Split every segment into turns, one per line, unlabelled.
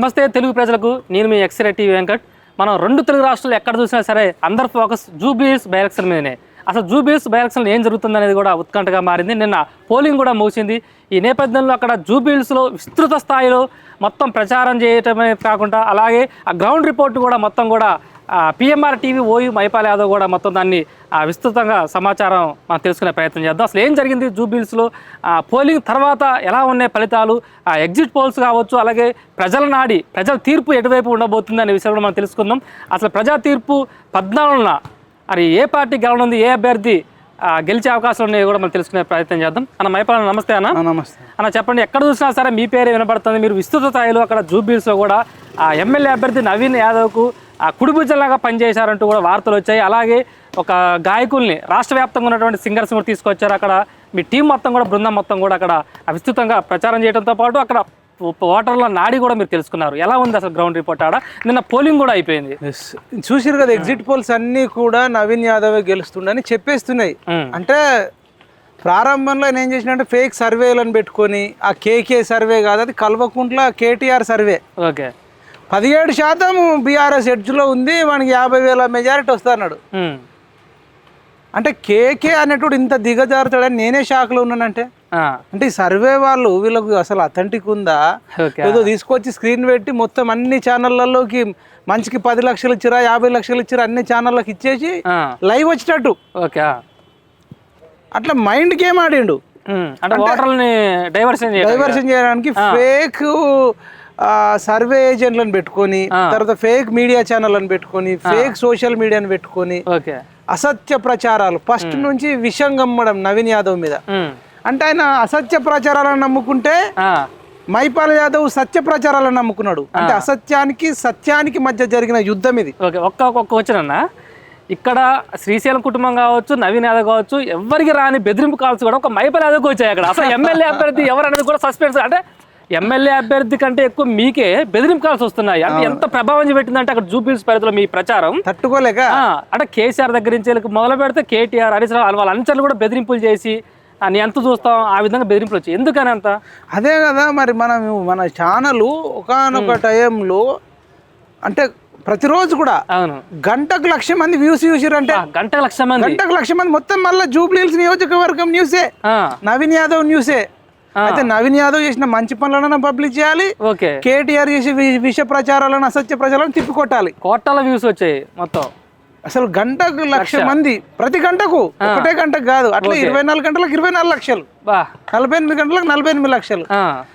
నమస్తే తెలుగు ప్రజలకు నేను మీ ఎక్స్రే టీవీ వెంకట్. మనం రెండు తెలుగు రాష్ట్రాలు ఎక్కడ చూసినా సరే అందరి ఫోకస్ జూబీఎస్ బైఎలక్షన్ మీదనే. అసలు జూబీఎస్ బై ఏం జరుగుతుంది అనేది కూడా ఉత్కంఠగా మారింది. నిన్న పోలింగ్ కూడా ముగిసింది. ఈ నేపథ్యంలో అక్కడ జూబీల్స్లో విస్తృత స్థాయిలో మొత్తం ప్రచారం చేయటమే కాకుండా అలాగే ఆ గ్రౌండ్ రిపోర్ట్ కూడా మొత్తం కూడా PMR TV OU Maipal Yadav కూడా మొత్తం దాన్ని విస్తృతంగా సమాచారం మనం తెలుసుకునే ప్రయత్నం చేద్దాం. అసలు ఏం జరిగింది జూబిల్స్లో? పోలింగ్ తర్వాత ఎలా ఉన్నాయి ఫలితాలు? ఆ ఎగ్జిట్ పోల్స్ కావచ్చు అలాగే ప్రజల నాడి ప్రజల తీర్పు ఎటువైపు ఉండబోతుంది అనే విషయం కూడా మనం తెలుసుకుందాం. అసలు ప్రజా తీర్పు పద్నాలుగున మరి ఏ పార్టీ గెలవనుంది ఏ అభ్యర్థి గెలిచే అవకాశాలు ఉన్నాయో కూడా మనం తెలుసుకునే ప్రయత్నం చేద్దాం. అన్న మైపాల నమస్తే అన్న.
నమస్తే.
అన్న చెప్పండి ఎక్కడ చూసినా సరే మీ పేరే వినపడుతుంది మీరు విస్తృత స్థాయిలో అక్కడ జూబిల్స్లో కూడా ఆ ఎమ్మెల్యే అభ్యర్థి నవీన్ యాదవ్కు కుడిభుజంలాగా పనిచేశారంటూ కూడా వార్తలు వచ్చాయి. అలాగే ఒక గాయకుల్ని రాష్ట్ర వ్యాప్తంగా ఉన్నటువంటి సింగర్స్ కూడా తీసుకొచ్చారు. అక్కడ మీ టీం మొత్తం కూడా బృందం మొత్తం కూడా అక్కడ విస్తృతంగా ప్రచారం చేయడంతో పాటు అక్కడ ఓటర్ల నాడి కూడా మీరు తెలుసుకున్నారు. ఎలా ఉంది అసలు గ్రౌండ్ రిపోర్ట్ ఆడ? నిన్న పోలింగ్ కూడా అయిపోయింది.
చూసిరు కదా ఎగ్జిట్ పోల్స్ అన్నీ కూడా నవీన్ యాదవ్ గెలుస్తుండని చెప్పేస్తున్నాయి. అంటే ప్రారంభంలో నేను ఏం చేసిన ఫేక్ సర్వేలను పెట్టుకొని ఆ కేకే సర్వే కాదు అది కల్వకుంట్ల కేటీఆర్ సర్వే
ఓకే.
పదిహేడు శాతం బీఆర్ఎస్ ఎడ్జ్లో ఉంది మనకి యాభై వేల మెజారిటీ వస్తాడు
ఉమ్.
అంటే కేకే అనేటోడు ఇంత దిగజారుతాడని నేనే షాక్లో ఉన్నానంటే. అంటే ఈ సర్వే వాళ్ళు వీళ్ళకు అసలు అథెంటిక్ ఉందా ఏదో తీసుకొచ్చి స్క్రీన్ పెట్టి మొత్తం అన్ని ఛానళ్ళలోకి మంచికి పది లక్షలు ఇచ్చిరా యాభై లక్షలు ఇచ్చిరా అన్ని ఛానళ్ళకి ఇచ్చేసి. లైవ్ వచ్చేటట్టు
ఓకే.
అట్లా మైండ్ గేమ్ ఆడిండు.
అంటే డైవర్షన్
చేయడానికి ఫేక్ సర్వే ఏజెంట్లను పెట్టుకొని తర్వాత ఫేక్ మీడియా ఛానళ్ళని పెట్టుకొని ఫేక్ సోషల్ మీడియాని పెట్టుకొని
ఓకే.
అసత్య ప్రచారాలు. ఫస్ట్ నుంచి విషం గమ్మడం నవీన్ యాదవ్ మీద. అంటే ఆయన అసత్య ప్రచారాలను నమ్ముకుంటే. మైపాల్ యాదవ్ సత్య ప్రచారాలను నమ్ముకున్నాడు. అంటే అసత్యానికి సత్యానికి మధ్య జరిగిన యుద్ధం ఇది.
ఓకే ఒక్క ఒక్క వచ్చినన్న ఇక్కడ శ్రీశైలం కుటుంబం కావచ్చు నవీన్ యాదవ్ కావచ్చు ఎవరికి రాని బెదిరింపు కాల్స్ కూడా ఒక మైపల్ యాదవ్కి వచ్చాయి అక్కడ. అసలు ఎమ్మెల్యే అభ్యర్థి ఎవరు అనేది కూడా సస్పెన్స్ అంటే ఎమ్మెల్యే అభ్యర్థి కంటే ఎక్కువ మీకే బెదిరింపు కాల్స్ వస్తున్నాయి. అంటే ఎంత ప్రభావం చూపెట్టిందంటే అక్కడ జూబిల్స్ పరిధిలో మీ ప్రచారం.
తట్టుకోలేక.
అంటే కేసీఆర్ దగ్గర నుంచి మొదలు పెడితే కేటీఆర్ హరీష్ రావు వాళ్ళ అంచలు కూడా బెదిరింపులు చేసి ఆ, నీ ఎంత చూస్తాం ఆ విధంగా బెదిరింపులు వచ్చాయి. ఎందుకని అంత?
అదే కదా మరి మనం మన ఛానల్ ఒకనొక టైంలో అంటే ప్రతిరోజు కూడా
అవును.
గంటకు లక్ష మంది వ్యూస్ చూసిరంటే
ఆ, గంట లక్ష మంది.
గంటకు లక్ష మంది. మొత్తం మళ్ళీ జూబ్లీహిల్స్ నియోజకవర్గం న్యూసే. నవీన్ యాదవ్ న్యూసే. అయితే నవీన్ యాదవ్ చేసిన మంచి పనులను పబ్లిక్ చేయాలి.
ఓకే.
కేటీఆర్ చేసే విష ప్రచారాలను అసత్య ప్రచారాలను తిప్పికొట్టాలి.
కోట్ల వ్యూస్ వచ్చాయి మొత్తం.
అసలు గంటకు లక్ష మంది ప్రతి గంటకు ఒకటే గంటకు కాదు. అట్లా ఇరవై నాలుగు గంటలకు ఇరవై నాలుగు లక్షలు. నలభై ఎనిమిది గంటలకు నలభై ఎనిమిది లక్షలు.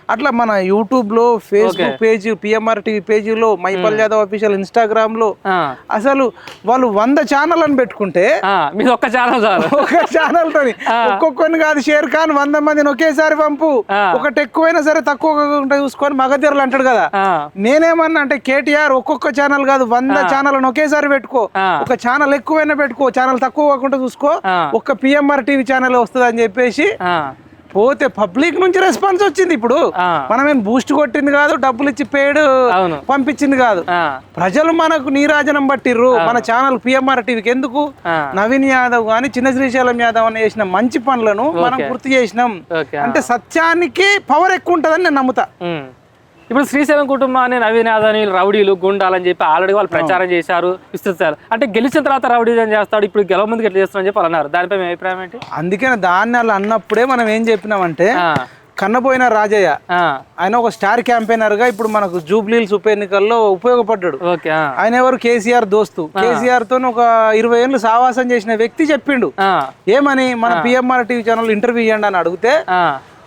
అట్లా మన యూట్యూబ్లో ఫేస్బుక్ పేజీ పిఎంఆర్ టీవీ పేజీలో మైపల్ యాదవ్ అఫీషియల్ ఇన్స్టాగ్రామ్లో
ఆ,
అసలు వాళ్ళు వంద ఛానల్ అని పెట్టుకుంటే
మీది ఒక్క ఛానల్
ఒక ఛానల్ తోని ఒక్కొక్కరిని కాదు షేర్ ఖాన్ వంద మందిని ఒకేసారి పంపు. ఒకటి ఎక్కువైనా సరే తక్కువ చూసుకొని మగధీరలు అంటాడు కదా. నేనేమన్నా అంటే కేటీఆర్ ఒక్కొక్క ఛానల్ కాదు వంద ఛానల్ ఒకేసారి పెట్టుకో. ఒక ఛానల్ ఎక్కువైనా పెట్టుకో ఛానల్ తక్కువ కాకుండా చూసుకో. ఒక్క పిఎంఆర్ టీవీ ఛానల్ వస్తుంది అని చెప్పేసి పోతే పబ్లిక్ నుంచి రెస్పాన్స్ వచ్చింది ఇప్పుడు.
ఆ.
మనం ఏం బూస్ట్ కొట్టింది కాదు డబ్బులు ఇచ్చి పేడ్ పంపించింది కాదు. ప్రజలు మనకు నీరాజనం పట్టిర్రు. మన ఛానల్ పిఎంఆర్ టీవీకి ఎందుకు? నవీన్ యాదవ్ కానీ చిన్న శ్రీశైలం యాదవ్ అని చేసిన మంచి పనులను మనం గుర్తు చేసినాం. అంటే సత్యానికి పవర్ ఎక్కువ ఉంటుందని నేను నమ్ముతా.
ఇప్పుడు శ్రీశైలం కుటుంబాన్ని నవీన్ యాదవ్ని రౌడీలు గుండాలని చెప్పి ఆల్రెడీ వాళ్ళు ప్రచారం చేశారు విస్తృతారు అంటే గెలిచిన తర్వాత రౌడీజం చేస్తాడు ఇప్పుడు గెలవ ముందుకు ఎట్లా చేస్తారని చెప్పి వాళ్ళు అన్నారు. దానిపై మీ అభిప్రాయం ఏంటి?
అందుకని దాన్ని అలా అన్నప్పుడే మనం ఏం చెప్పినామంటే
ఆ,
కన్నబోయిన రాజయ్య ఆయన ఒక స్టార్ క్యాంపెయినర్గా ఇప్పుడు మనకు జూబ్లీల్స్ ఉప ఎన్నికల్లో ఉపయోగపడ్డాడు. ఆయన ఎవరు? కేసీఆర్ దోస్తు. కేసీఆర్తో ఒక ఇరవై ఏళ్ళు సావాసం చేసిన వ్యక్తి చెప్పిండు. ఏమని? మన పిఎంఆర్ టీవీ ఛానల్ ఇంటర్వ్యూ ఇవ్వండి అని అడిగితే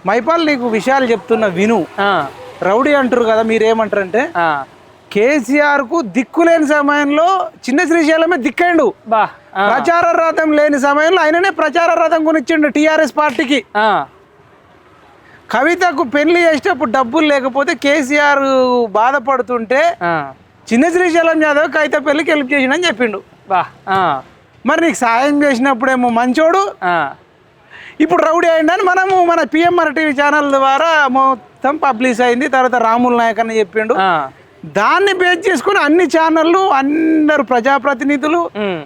మైపాల్ నీకు విషయాలు చెప్తున్న విను. రౌడీ అంటారు కదా మీరేమంటారంటే
ఆ.
కేసీఆర్కు దిక్కులేని సమయంలో చిన్న శ్రీశైలమే దిక్కండు. ప్రచార రథం లేని సమయంలో ఆయననే ప్రచార రథం కొనిచ్చిండు టీఆర్ఎస్ పార్టీకి. కవితకు పెళ్ళి చేసేటప్పుడు డబ్బులు లేకపోతే కేసీఆర్ బాధపడుతుంటే చిన్న శ్రీశైలం యాదవ్ కవిత పెళ్ళికి హెల్ప్ చేసిండని చెప్పిండు. మరి నీకు సాయం చేసినప్పుడేమో మంచోడు. ఇప్పుడు రౌడీ అయిందని మనము మన పిఎంఆర్ టీవీ ఛానల్ ద్వారా మొత్తం పబ్లిష్ అయింది. తర్వాత రాముల్ నాయక్ అని చెప్పిండు దాన్ని బేస్ చేసుకుని అన్ని ఛానళ్ళు అందరు ప్రజాప్రతినిధులు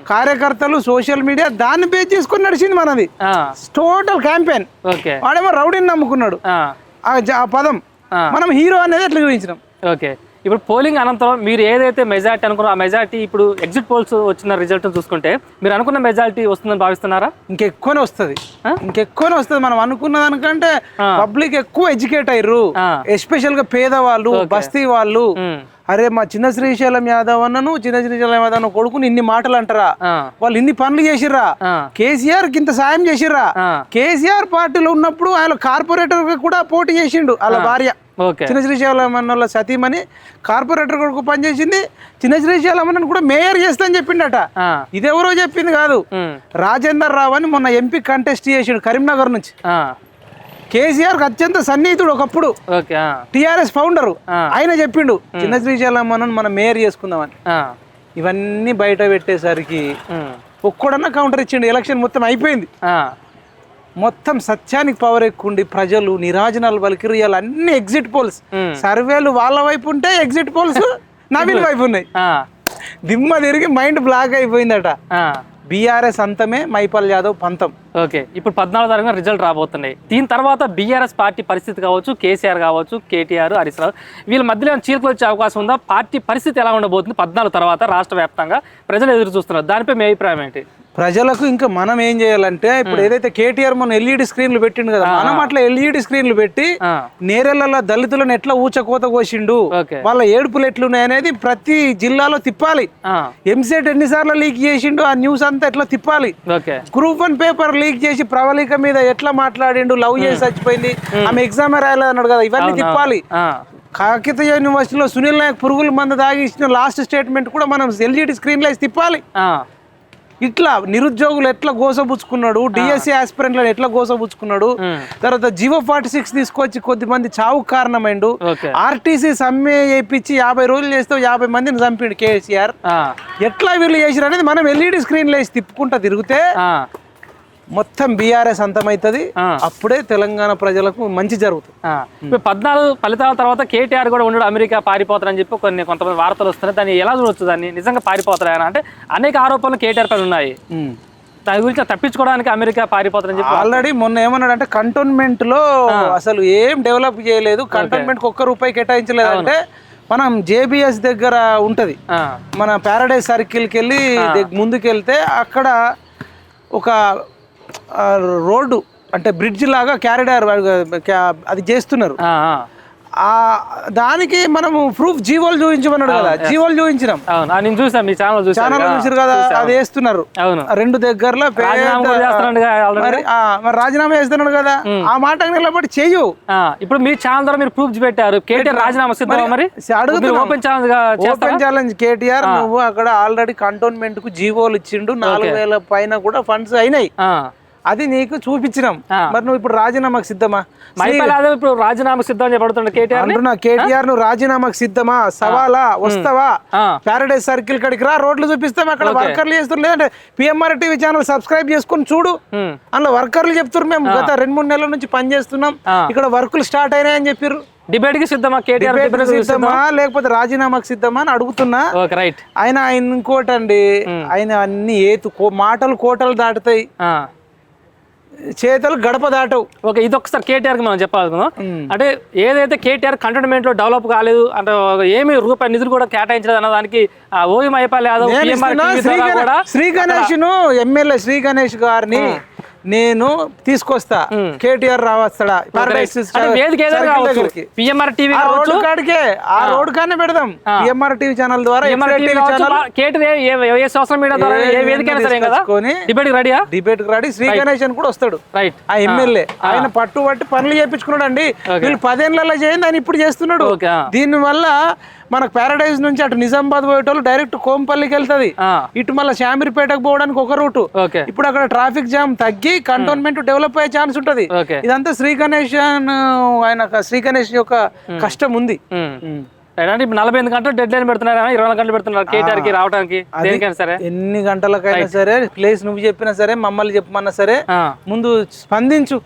కార్యకర్తలు సోషల్ మీడియా దాన్ని బేస్ చేసుకుని నడిచింది మనది. టోటల్ క్యాంపెయిన్ వాడేమో రౌడీని నమ్ముకున్నాడు.
ఆ,
పదం. మనం హీరో అనేది ఎట్లా చూపించినాం.
ఓకే. ఇప్పుడు పోలింగ్ అనంతరం మీరు ఏదైతే మెజార్టీ అనుకున్నారో ఆ మెజార్టీ ఇప్పుడు ఎగ్జిట్ పోల్స్ వచ్చిన రిజల్ట్ చూసుకుంటే మీరు అనుకున్న మెజార్టీ వస్తుందని భావిస్తున్నారా?
ఇంకెక్కువనే వస్తుంది? ఇంకెక్కువనే వస్తుంది. మనం అనుకున్న దానికంటే. పబ్లిక్ ఎక్కువ ఎడ్యుకేట్ అయ్యారు. ఎస్పెషల్గా పేదవాళ్ళు బస్తీ వాళ్ళు. అరే మా చిన్న శ్రీశైలం యాదవ్ అన్నను చిన్న శ్రీశైలం యాదవ్ అన్న కొడుకుని ఇన్ని మాటలు అంటారా? వాళ్ళు ఇన్ని పనులు చేసిర్రా? కేసీఆర్ కింత సాయం చేసిర్రా. కేసీఆర్ పార్టీలో ఉన్నప్పుడు ఆయన కార్పొరేటర్ కూడా పోటీ చేసిండు. వాళ్ళ భార్య. చిన్న శ్రీశైలం అన్న సతీమణి కార్పొరేటర్ కొడుకు పనిచేసింది. చిన్న శ్రీశైలం అన్నను కూడా మేయర్ చేస్తా అని చెప్పిండట ఇదెవరో చెప్పింది కాదు. రాజేందర్ రావు అని మొన్న ఎంపీ కంటెస్ట్ చేసిండు కరీంనగర్ నుంచి. కేసీఆర్ అత్యంత సన్నిహితుడు ఒకప్పుడు. TRS founder. ఆయన చెప్పిండు చిన్న శ్రీశైలం అన్నను మనం మేయర్ చేసుకుందామని. ఇవన్నీ బయట పెట్టేసరికి ఒక్కడన్నా కౌంటర్ ఇచ్చిండు. ఎలక్షన్ మొత్తం అయిపోయింది. మొత్తం సత్యానికి పవర్ ఎక్కుండి ప్రజలు నిరాజనాలు ఇవాళ అన్ని ఎగ్జిట్ పోల్స్ సర్వేలు వాళ్ళ వైపు ఉంటే ఎగ్జిట్ పోల్స్ నవీన్ వైపు ఉన్నాయి. దిమ్మ తిరిగి మైండ్ బ్లాక్ అయిపోయిందట. బీఆర్ఎస్ అంతమే మైపల్ యాదవ్ పంతం.
ఓకే ఇప్పుడు పద్నాలుగు తారీఖున రిజల్ట్ రాబోతున్నాయి. దీని తర్వాత బీఆర్ఎస్ పార్టీ పరిస్థితి కావచ్చు కేసీఆర్ కావచ్చు కేటీఆర్ హరీష్ రావు వీళ్ళ మధ్యలో చీలికలు వచ్చే అవకాశం ఉందా? పార్టీ పరిస్థితి ఎలా ఉండబోతుంది? పద్నాలుగు తర్వాత రాష్ట్ర వ్యాప్తంగా ప్రజలు ఎదురు చూస్తున్నారు. దానిపై మీ అభిప్రాయం ఏంటి?
ప్రజలకు ఇంకా మనం ఏం చేయాలంటే ఇప్పుడు ఏదైతే కేటీఆర్ మొన్న ఎల్ఈడి స్క్రీన్లు పెట్టిండు కదా మనం అట్లా ఎల్ఈడి స్క్రీన్లు పెట్టి
ఆ,
నేరెళ్ళలో దళితులను ఎట్లా ఊచకోత కోసిండు వాళ్ళ ఏడుపులు ఎట్లున్నాయి అనేది ప్రతి జిల్లాలో తిప్పాలి. ఎంసెట్ ఎన్నిసార్లు లీక్ చేసిండు ఆ న్యూస్ అంతా ఎట్లా తిప్పాలి. గ్రూప్ వన్ పేపర్ లీక్ చేసి ప్రవళిక మీద ఎట్లా మాట్లాడిండు లవ్ చేసి చచ్చిపోయింది ఆమె ఎగ్జామ్ రాయలేదు అన్నాడు కదా ఇవన్నీ తిప్పాలి.
ఆ,
కాకతీయ యూనివర్సిటీలో సునీల్ నాయక్ పురుగుల మందు దాగి ఇచ్చిన లాస్ట్ స్టేట్మెంట్ కూడా మనం ఎల్జీడీ స్క్రీన్లో తిప్పాలి. ఇట్లా నిరుద్యోగులు ఎట్లా గోసబుచ్చుకున్నాడు డిఎస్సి ఆస్పిరెంట్లను ఎట్లా గోసబుచ్చుకున్నాడు
ఉమ్,
తర్వాత జివో ఫార్టీ సిక్స్ తీసుకొచ్చి కొద్దిమంది చావు కారణమైండు. ఆర్టీసీ సమ్మె చేయించి యాభై రోజులు చేస్తే యాభై మందిని చంపిండు కేసీఆర్
ఆ,
ఎట్లా వీళ్ళు చేసిరు అనేది మనం ఎల్ఈడి స్క్రీన్ వేసి తిప్పుకుంటా తిరిగితే మొత్తం బీఆర్ఎస్ అంతమవుతుంది
ఆ.
అప్పుడే తెలంగాణ ప్రజలకు మంచి జరుగుతుంది.
పద్నాలుగు ఫలితాల తర్వాత కేటీఆర్ కూడా ఉండడు అమెరికా పారిపోతారని చెప్పి కొన్ని కొంతమంది వార్తలు వస్తున్నాయి. దాన్ని ఎలా చూడొచ్చు? దాన్ని నిజంగా పారిపోతారా అంటే అనేక ఆరోపణలు కేటీఆర్ పైన ఉన్నాయి. దాని గురించి తప్పించుకోవడానికి అమెరికా పారిపోతారని చెప్పి
ఆల్రెడీ మొన్న ఏమన్నాడంటే కంటోన్మెంట్లో అసలు ఏం డెవలప్ చేయలేదు. కంటోన్మెంట్ ఒక్క రూపాయి కేటాయించలేదు. అంటే మనం జేబిఎస్ దగ్గర ఉంటది. మన ప్యారడైజ్ సర్కిల్కి వెళ్ళి దగ్- ముందుకు వెళ్తే అక్కడ ఒక రోడ్డు అంటే బ్రిడ్జ్ లాగా క్యారిడార్ అది చేస్తున్నారు. దానికి మనము ప్రూఫ్ జీవోలు చూపించమన్నాడు కదా. జీవోలు చూపించినాం.
అవును. నేను చూసాను మీ ఛానల్ చూసాను
ఛానల్ చూసారు కదా అది వేస్తున్నారు.
అవును.
రెండు దగ్గరలో మరి రాజీనామా చేస్తున్నాడు కదా. ఆ మాట నిలబడి చెయ్యు
ఇప్పుడు మీ ఛానల్ ద్వారా మీరు ప్రూఫ్ పెట్టారు. కేటీఆర్ రాజీనామా సిద్ధమా మరి ఓపెన్ చేస్తారా
ఓపెన్ ఛాలెంజ్ కేటీఆర్ నువ్వు అక్కడ ఆల్రెడీ కంటోన్మెంట్కు జీవోలు ఇచ్చిండు. నాలుగు వేల పైన కూడా ఫండ్స్ అయినాయి. అది నీకు చూపించినాం. మరి నువ్వు ఇప్పుడు రాజీనామాకు సిద్ధమా?
ఇప్పుడు రాజీనామా సిద్ధం చెప్పడుతుండే కేటీఆర్
అంటున్నా కేటీఆర్ నువ్వు రాజీనామాకు సిద్ధమా? సవాలా? వస్తావా. ప్యారడైజ్ సర్కిల్ కడికి రా రోడ్లు చూపిస్తాం అక్కడ వర్కర్లు చేస్తున్నారు లేదంటే పిఎంఆర్ టీవీ ఛానల్ సబ్స్క్రైబ్ చేసుకొని చూడు. అందులో వర్కర్లు చెప్తున్నారు మేము. గత రెండు మూడు నెలల నుంచి పని చేస్తున్నాం. ఇక్కడ వర్కులు స్టార్ట్ అయినాయని చెప్పారు
డిబేట్కి సిద్ధమా కేటీఆర్
సిద్ధమా? లేకపోతే రాజీనామాకు సిద్ధమా అని అడుగుతున్నా.
రైట్.
ఆయన ఆయన ఇంకోటండి. ఆయన అన్ని ఏతు మాటలు కోటలు దాటుతాయి. చేతలు గడప దాటవు.
ఓకే ఇది ఒకసారి కేటీఆర్కి మనం చెప్పాలనుకుందాం అంటే ఏదైతే కేటీఆర్ కంటోన్మెంట్లో డెవలప్ కాలేదు అంటే ఏమి రూపాయి నిధులు కూడా కేటాయించలేదు అన్న దానికి ఆ ఓవి మైపాల్ యాదవ్
శ్రీ గణేష్ శ్రీ గణేష్ను ఎమ్మెల్యే శ్రీ గణేష్ గారిని నేను తీసుకొస్తా. కేటీఆర్ రావస్తాడా.
పిఎంఆర్ టీవీ
రోడ్డు కాడికే ఆ రోడ్డు కానే పెడదాం. పిఎంఆర్ టీవీ ఛానల్ ద్వారా
సోషల్ మీడియా ద్వారా డిబేట్
రాడి శ్రీ గణేష్ అని కూడా వస్తాడు.
రైట్
ఆ ఎమ్మెల్యే. ఆయన పట్టు పట్టి పనులు చేయించుకున్నాడు అండి వీళ్ళు పదేళ్ళలో చేయండి ఆయన ఇప్పుడు చేస్తున్నాడు. దీని వల్ల మనకు పారడైజ్ నుంచి అటు నిజామాబాద్ పోయేటోళ్ళు డైరెక్ట్ కోంపల్లికి వెళ్తది. ఇటు మళ్ళీ శామిరిపేటకు పోవడానికి ఒక రూటు. ఇప్పుడు అక్కడ ట్రాఫిక్ జామ్ తగ్గి కంటోన్మెంట్ డెవలప్ అయ్యే ఛాన్స్ ఉంటది. ఇదంతా శ్రీ గణేష్ ఆయన శ్రీ గణేష్ యొక్క కష్టం ఉంది.
అంటే నలభై ఎనిమిది గంటలు డెడ్ లైన్ పెడుతున్నారు ఇరవై నాలుగు గంటలు పెడుతున్నారు కేటీఆర్కి రావడానికి దేనికైనా సరే.
ఎన్ని గంటలకైనా సరే ప్లేస్ నువ్వు చెప్పినా సరే మమ్మల్ని చెప్పమన్నా సరే. ముందు స్పందించు.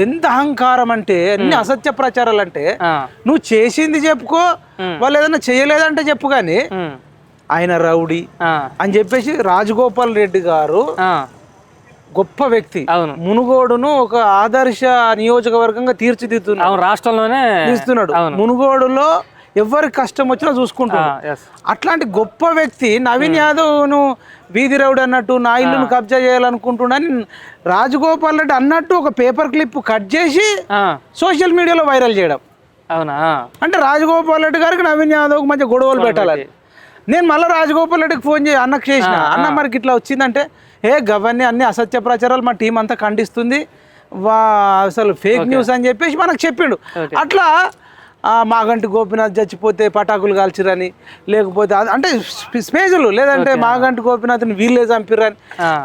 ఎంత అహంకారం అంటే ఎన్ని అసత్య ప్రచారాలు అంటే. నువ్వు చేసింది చెప్పుకో వాళ్ళు ఏదైనా చేయలేదంటే చెప్పు కానీ. ఆయన రౌడీ. అని చెప్పేసి రాజగోపాల్ రెడ్డి గారు. గొప్ప వ్యక్తి
అవును
మునుగోడును ఒక ఆదర్శ నియోజకవర్గంగా తీర్చిదిద్దున్నాడు
అవును రాష్ట్రంలోనే
తీస్తున్నాడు
అవును.
మునుగోడులో ఎవరికి కష్టం వచ్చినా చూసుకుంటాడు
ఎస్
అట్లాంటి గొప్ప వ్యక్తి నవీన్ యాదవ్ను వీధి రౌడ్ అన్నట్టు నా ఇల్లును కబ్జా చేయాలనుకుంటున్నాని రాజగోపాల్ రెడ్డి అన్నట్టు ఒక పేపర్ క్లిప్ కట్ చేసి సోషల్ మీడియాలో వైరల్ చేయడం.
అవునా?
అంటే రాజగోపాల్ రెడ్డి గారికి నవీన్ యాదవ్ మధ్య గొడవలు పెట్టాలని. నేను మళ్ళీ రాజగోపాల్ రెడ్డికి ఫోన్ చేసి అన్నకు చేసిన. అన్న మనకి ఇట్లా వచ్చిందంటే ఏ గవన్నీ అన్ని అసత్య ప్రచారాలు మా టీం అంతా ఖండిస్తుంది. వా అసలు ఫేక్ న్యూస్ అని చెప్పేసి మనకు చెప్పిండు. అట్లా మాగంటి గోపినాథ్ చచ్చిపోతే పటాకులు కాల్చిరని లేకపోతే అంటే స్పే- స్పేజులు లేదంటే మాగంటి గోపినాథ్ని వీళ్ళే చంపిరని.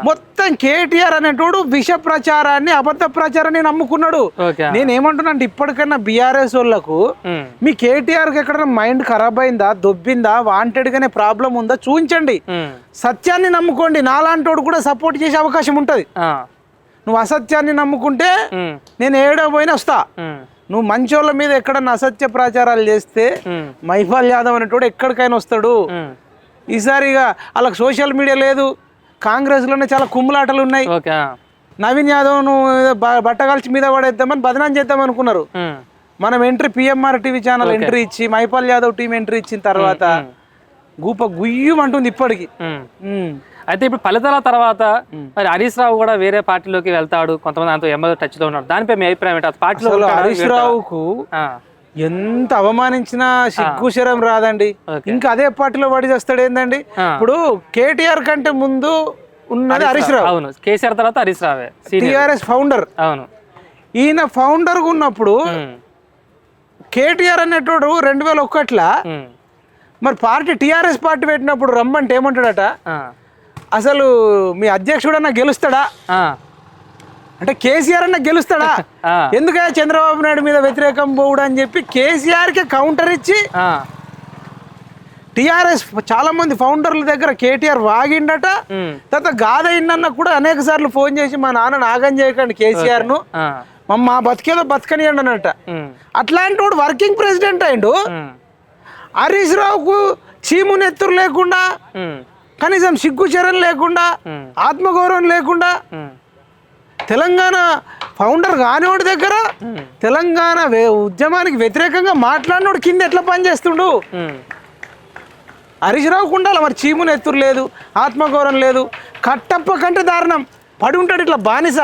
మొత్తం కేటీఆర్ అనేటోడు విష ప్రచారాన్ని అబద్ధ ప్రచారాన్ని నమ్ముకున్నాడు.
ఓకే
నేను ఏమంటున్నా అంటే ఇప్పటికైనా బీఆర్ఎస్ వాళ్ళకు మీ కేటీఆర్కి ఎక్కడైనా మైండ్ ఖరాబ్ అయిందా దొబ్బిందా వాంటెడ్ గానే ప్రాబ్లం ఉందా చూపించండి సత్యాన్ని నమ్ముకోండి నాలాంటోడు కూడా సపోర్ట్ చేసే అవకాశం ఉంటుంది. నువ్వు అసత్యాన్ని నమ్ముకుంటే నేను ఏడో పోయినా వస్తా నువ్వు మంచోళ్ళ మీద ఎక్కడన్నా అసత్య ప్రచారాలు చేస్తే మైఫాల్ యాదవ్ అనేటోడు ఎక్కడికైనా వస్తాడు.
ఉమ్.
ఈసారి ఇక వాళ్ళకి సోషల్ మీడియా లేదు కాంగ్రెస్లోనే చాలా కుమ్ములాటలు ఉన్నాయి. నవీన్ యాదవ్ బ- బట్టగాల్చి మీద పడేద్దామని బదనాం చేద్దాం అనుకున్నారు. మనం entry PMR TV channel entry ఇచ్చి మైపాల్ యాదవ్ టీం ఎంట్రీ ఇచ్చిన తర్వాత గూప గుయ్యమంటుంది ఇప్పటికి.
అయితే ఇప్పుడు ఫలితాల తర్వాత మరి హరీష్ రావు కూడా వేరే పార్టీలోకి వెళ్తాడు. కొంతమంది దాంతో ఎమ్మెల్యే టచ్లో ఉన్నాడు దానిపై మీ అభిప్రాయం ఏంటి? పార్టీలో?
హరీష్ రావుకు ఎంత అవమానించినా సిగ్గుశరం రాదండి.
ఓకే.
ఇంకా అదే పార్టీలో పడి చేస్తాడు ఏందండి. ఇప్పుడు కేటీఆర్ కంటే ముందు ఉన్నది హరీష్ రావు.
అవును. కేసీఆర్ తర్వాత హరీష్ రావే.
టిఆర్ఎస్ ఫౌండర్
అవును.
ఈయన ఫౌండర్ ఉన్నప్పుడు కేటీఆర్ అనేటోడు రెండు వేల ఒకట్లా మరి పార్టీ టిఆర్ఎస్ పార్టీ పెట్టినప్పుడు రమ్మంటే ఏమంటాడట? అసలు మీ అధ్యక్షుడన్నా గెలుస్తాడా? అంటే కేసీఆర్ అన్న గెలుస్తాడా?
ఆ.
ఎందుకంటే చంద్రబాబు నాయుడు మీద వ్యతిరేకం పోవుడు అని చెప్పి కేసీఆర్కి కౌంటర్ ఇచ్చి టిఆర్ఎస్ చాలా మంది ఫౌండర్ల దగ్గర కేటీఆర్ వాగిండట. తర్వాత గాదయ్యన్న కూడా అనేక సార్లు ఫోన్ చేసి మా నాన్న నాగం చేయకండి
కేసీఆర్ను
మా మా బతికేదో బతకనియండి అన్నట
ఉమ్,
అట్లాంటి వాడు వర్కింగ్ ప్రెసిడెంట్ అయిండు. హరీష్ రావుకు చీము నెత్తురు లేకుండా కనీసం సిగ్గు చర్యలు లేకుండా ఆత్మగౌరవం లేకుండా తెలంగాణ ఫౌండర్ కానివాడి దగ్గర తెలంగాణ ఉద్యమానికి వ్యతిరేకంగా మాట్లాడినోడు కింద ఎట్లా పనిచేస్తుండు? హరీష్ రావుకు ఉండాలి మరి చీమున ఎత్తురు లేదు ఆత్మగౌరవం లేదు. కట్టప్ప కంటే దారుణం. పడి ఉంటాడు ఇట్లా బానిస.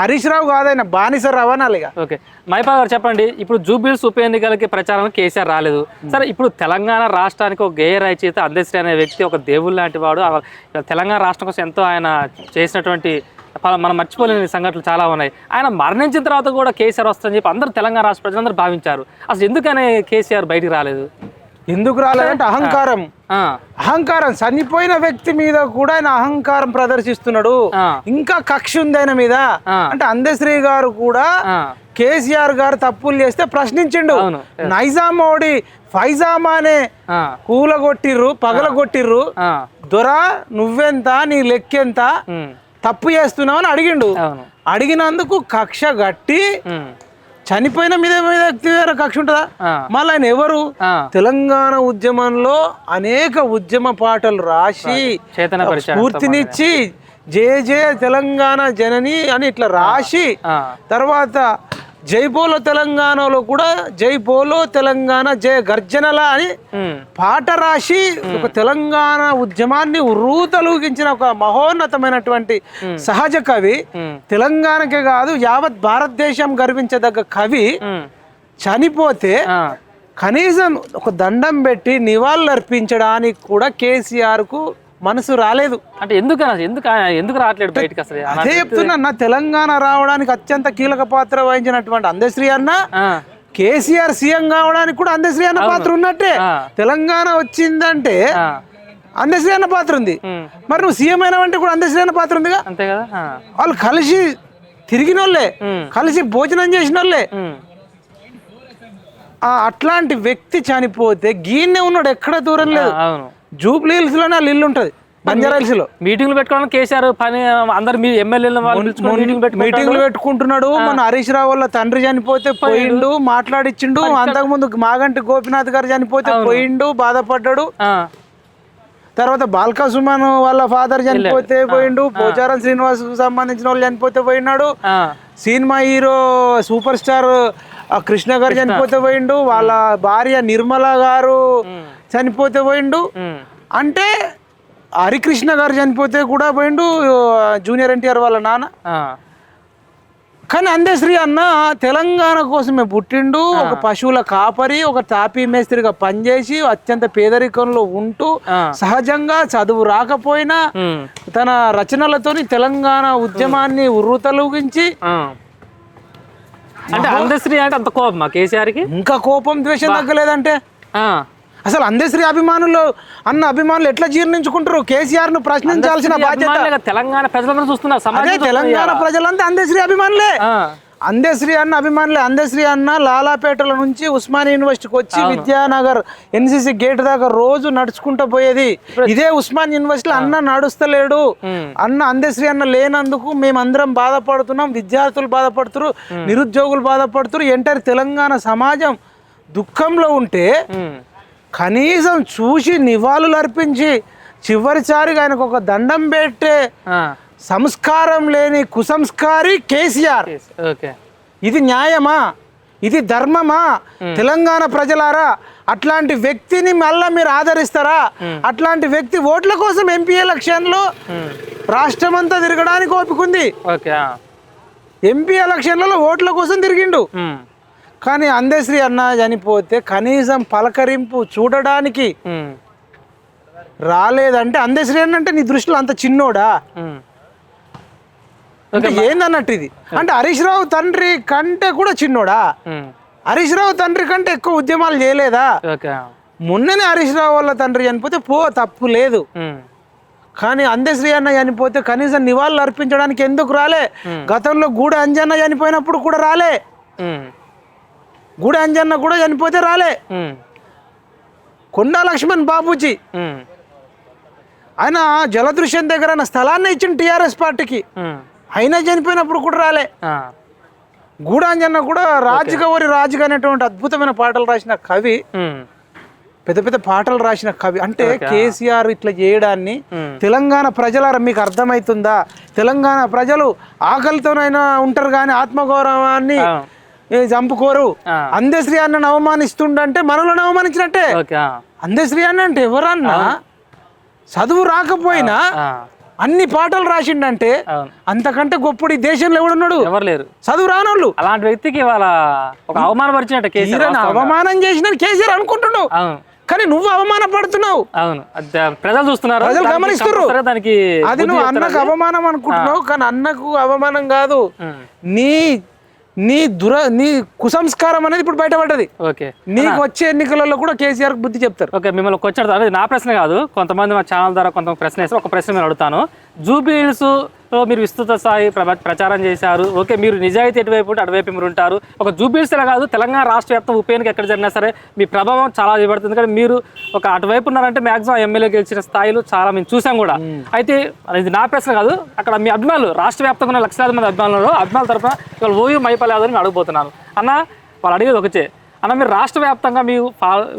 హరీష్ రావు కాదైనా బానిస రవాణాలిగా
ఓకే. మైపా గారు చెప్పండి ఇప్పుడు జూబిల్స్ ఉప ఎన్నికలకి ప్రచారం కేసీఆర్ రాలేదు. సరే ఇప్పుడు తెలంగాణ రాష్ట్రానికి ఒక గేయ రచయిత అందశ్రీ అనే వ్యక్తి ఒక దేవుడు లాంటి వాడు తెలంగాణ రాష్ట్రం కోసం ఎంతో ఆయన చేసినటువంటి మనం మర్చిపోలేని సంఘటనలు చాలా ఉన్నాయి. ఆయన మరణించిన తర్వాత కూడా కేసీఆర్ వస్తుందని చెప్పి అందరూ తెలంగాణ రాష్ట్ర ప్రజలందరూ భావించారు. అసలు ఎందుకనే కేసీఆర్ బయటికి రాలేదు?
ఎందుకు రాలేదంటే అహంకారం. అహంకారం చనిపోయిన వ్యక్తి మీద కూడా ఆయన అహంకారం ప్రదర్శిస్తున్నాడు. ఇంకా కక్ష ఉంది ఆయన మీద. అంటే అందశ్రీ గారు కూడా కేసీఆర్ గారు తప్పులు చేస్తే ప్రశ్నించిండు.
అవును.
నైజామోడి ఫైజామా అనే కూలగొట్టిర్రు పగలగొట్టిర్రు. దొరా నువ్వెంత నీ లెక్కెంత తప్పు చేస్తున్నావు అని అడిగిండు. అడిగినందుకు కక్ష గట్టి చనిపోయిన మీద మీద వ్యక్తి వేరే కక్ష ఉంటుందా? మళ్ళీ ఆయన ఎవరు? తెలంగాణ ఉద్యమంలో అనేక ఉద్యమ పాటలు రాసి స్ఫూర్తినిచ్చి జయ జయ తెలంగాణ జనని అని ఇట్లా రాసి తర్వాత జై పోలో తెలంగాణలో కూడా జై పోలో తెలంగాణ జయ గర్జనల అని పాట రాసి ఒక తెలంగాణ ఉద్యమాన్ని ఉర్రూతలూగించిన ఒక మహోన్నతమైనటువంటి సహజ కవి తెలంగాణకే కాదు యావత్ భారతదేశం గర్వించదగ్గ కవి చనిపోతే కనీసం ఒక దండం పెట్టి నివాళులు అర్పించడానికి కూడా కేసీఆర్కు మనసు రాలేదు.
అంటే ఎందుకు ఎందుకు ఎందుకు రావట్లేడు బయటకు అసలు?
అదే చెప్తున్నా నా తెలంగాణ రావడానికి అత్యంత కీలక పాత్ర వహించినటువంటి అందశ్రీ అన్న కేసీఆర్ సీఎం కావడానికి కూడా అందశ్రీ అన్న పాత్ర ఉన్నట్టే. తెలంగాణ వచ్చిందంటే అందశ్రీ అన్న పాత్ర ఉంది. మరి నువ్వు సీఎం అయినావంటే కూడా అందశ్రీ అన్న పాత్ర ఉందిగా?
అంతే కదా?
వాళ్ళు కలిసి తిరిగిన వాళ్ళే కలిసి భోజనం చేసిన వాళ్ళే అట్లాంటి వ్యక్తి చనిపోతే గీన్నే ఉన్నాడు ఎక్కడ దూరం లేదు.
అవును.
జూబ్లీ హిల్స్లోనే వాళ్ళ ఇల్లు ఉంటది బంజారా హిల్స్లో
మీటింగ్లు పెట్టుకోవడానికి కేసీఆర్ పని అందరు మీ ఎమ్మెల్యేలు
మీటింగ్లు పెట్టుకుంటున్నాడు. మన హరీష్ రావు వాళ్ళ తండ్రి చనిపోతే పోయిండు. మాట్లాడిచ్చిండు. అంతకుముందు మాగంటి గోపినాథ్ గారు చనిపోతే పోయిండు బాధపడ్డాడు. తర్వాత బాల్కా సుమన్ వాళ్ళ ఫాదర్ చనిపోతే పోయిండు పోచారం శ్రీనివాస్కు సంబంధించిన వాళ్ళు చనిపోతే పోయినాడు. Cinema hero super star Krishna garu చనిపోతే పోయిండు. వాళ్ళ భార్య నిర్మల గారు చనిపోతే పోయిండు. అంటే హరికృష్ణ గారు చనిపోతే కూడా పోయిండు జూనియర్ ఎన్టీఆర్ వాళ్ళ నాన్న. కానీ అందశ్రీ అన్న తెలంగాణ కోసమే పుట్టిండు ఒక పశువుల కాపరి ఒక తాపీ మేస్త్రిగా పనిచేసి అత్యంత పేదరికంలో ఉంటూ. సహజంగా చదువు రాకపోయినా. తన రచనలతోని తెలంగాణ ఉద్యమాన్ని ఉర్రూతలూగించి.
అంటే అందశ్రీ అంటే అంత కోపమా కేసీఆర్కి
ఇంకా కోపం ద్వేషం తగ్గలేదంటే. అసలు అందశ్రీ అభిమానులు అన్న అభిమానులు ఎట్లా జీర్ణించుకుంటారు? కేసీఆర్ను ప్రశ్నించాల్సిన బాధ్యత.
తెలంగాణ ప్రజలందరూ చూస్తున్నారు
తెలంగాణ. ప్రజలంతా అందశ్రీ అభిమానులే. అందశ్రీ అన్న అభిమానులే. అందశ్రీ అన్న లాలాపేటల నుంచి ఉస్మానియా యూనివర్సిటీకి వచ్చి విద్యానగర్ ఎన్సిసి గేట్ దాకా రోజు నడుచుకుంటూ పోయేది. ఇదే ఉస్మాన్ యూనివర్సిటీలో అన్న నడుస్తలేడు. అన్న అందశ్రీ అన్న లేనందుకు మేమందరం బాధపడుతున్నాం. విద్యార్థులు బాధపడుతున్నారు. నిరుద్యోగులు బాధపడుతున్నారు. ఎంటర్ తెలంగాణ సమాజం దుఃఖంలో ఉంటే. కనీసం చూసి నివాళులు అర్పించి చివరిసారిగా ఆయనకు ఒక దండం పెట్టే. సంస్కారం లేని కుసంస్కారి కేసీఆర్. ఇది న్యాయమా? ఇది ధర్మమా? తెలంగాణ ప్రజలారా? అట్లాంటి వ్యక్తిని మళ్ళా మీరు ఆదరిస్తారా? అట్లాంటి వ్యక్తి ఓట్ల కోసం ఎంపీ ఎలక్షన్లో రాష్ట్రం అంతా తిరగడానికి ఓపికంది. ఎంపీ ఎలక్షన్లలో ఓట్ల కోసం తిరిగిండు. కానీ అందశ్రీ అన్న చనిపోతే కనీసం పలకరింపు చూడడానికి. రాలేదంటే అందశ్రీ అన్న అంటే నీ దృష్టిలో అంత చిన్నోడా. అంటే ఏందన్నట్టు ఇది అంటే హరీష్ రావు తండ్రి కంటే కూడా చిన్నోడా. హరీష్ రావు తండ్రి కంటే ఎక్కువ ఉద్యమాలు చేయలేదా. మొన్ననే హరీష్ రావు వాళ్ళ తండ్రి చనిపోతే పో తప్పు లేదు. కానీ అందశ్రీ అన్న చనిపోతే కనీసం నివాళులు అర్పించడానికి ఎందుకు రాలే గతంలో గూడ అంజన్న చనిపోయినప్పుడు కూడా రాలే. గూడ అంజన్న కూడా చనిపోతే రాలే. కొండా లక్ష్మణ్ బాబూజీ. ఆయన జలదృశ్యం దగ్గర ఆయన స్థలాన్ని ఇచ్చిన టీఆర్ఎస్ పార్టీకి. అయినా చనిపోయినప్పుడు కూడా రాలే. గూడాంజన్న కూడా రాజుగవరి రాజుగా అనేటువంటి అద్భుతమైన పాటలు రాసిన కవి. పెద్ద పెద్ద పాటలు రాసిన కవి అంటే కేసీఆర్ ఇట్లా చేయడాన్ని. తెలంగాణ ప్రజలారా మీకు అర్థమవుతుందా తెలంగాణ ప్రజలు ఆకలితోనైనా ఉంటారు కానీ ఆత్మగౌరవాన్ని చంపుకోరు. అందశ్రీ అన్నను అవమానిస్తుండంటే మనలను అవమానించినట్టే. అందశ్రీ అన్న అంటే ఎవరన్నా చదువు రాకపోయినా. అన్ని పాటలు రాసిండంటే అంతకంటే గొప్పడు ఈ దేశంలో ఎవడున్నాడు?
ఎవరు లేరు.
చదువు రానోళ్ళు.
అలాంటి వ్యక్తికి ఇవాళ ఒక అవమానపరిచినట్టు కేసీఆర్.
అవమానం చేసిన కేసీఆర్ అనుకుంటున్నావు. కానీ నువ్వు అవమానపడుతున్నావు.
అవును. ప్రజలు చూస్తున్నారు.
ప్రజలు
దానికి
అది నువ్వు అన్నకు అవమానం అనుకుంటున్నావు కానీ అన్నకు అవమానం కాదు. నీ నీ దుర నీ కుసంస్కారం అనేది ఇప్పుడు బయటపడ్డది.
ఓకే.
నీకు వచ్చే ఎన్నికలలో కూడా కేసీఆర్ బుద్ధి చెప్తారు.
ఓకే మిమ్మల్ని క్వశ్చన్ అది నా ప్రశ్న కాదు కొంతమంది మా ఛానల్ ద్వారా కొంత ప్రశ్న వేస్తారు ఒక ప్రశ్న నేను అడుగుతాను. జూబిల్స్లో మీరు విస్తృత స్థాయి ప్ర- ప్రచారం చేశారు. ఓకే మీరు నిజాయితీ ఎటువైపు ఉంటే అటువైపు మీరు ఉంటారు. ఒక జూబిల్స్ ఇలా కాదు తెలంగాణ రాష్ట్ర వ్యాప్తం ఉప ఎన్నిక ఎక్కడ జరిగినా సరే మీ ప్రభావం చాలా ఇవ్వబడుతుంది కానీ మీరు ఒక అటువైపు ఉన్నారంటే మాక్సిమం ఎమ్మెల్యే గెలిచిన స్థాయిలు చాలా మేము చూసాం కూడా. అయితే ఇది నా ప్రశ్న కాదు అక్కడ మీ అభిమానులు రాష్ట్ర వ్యాప్తంగా ఉన్న లక్షలాది మంది అభిమానులు అభిమానుల తరఫున ఇవాళ ఓయూ మైపలేదని నేను అడుగుతున్నాను. అన్న వాళ్ళు అడిగేది ఒకటే అన్న మీరు రాష్ట్ర వ్యాప్తంగా మీ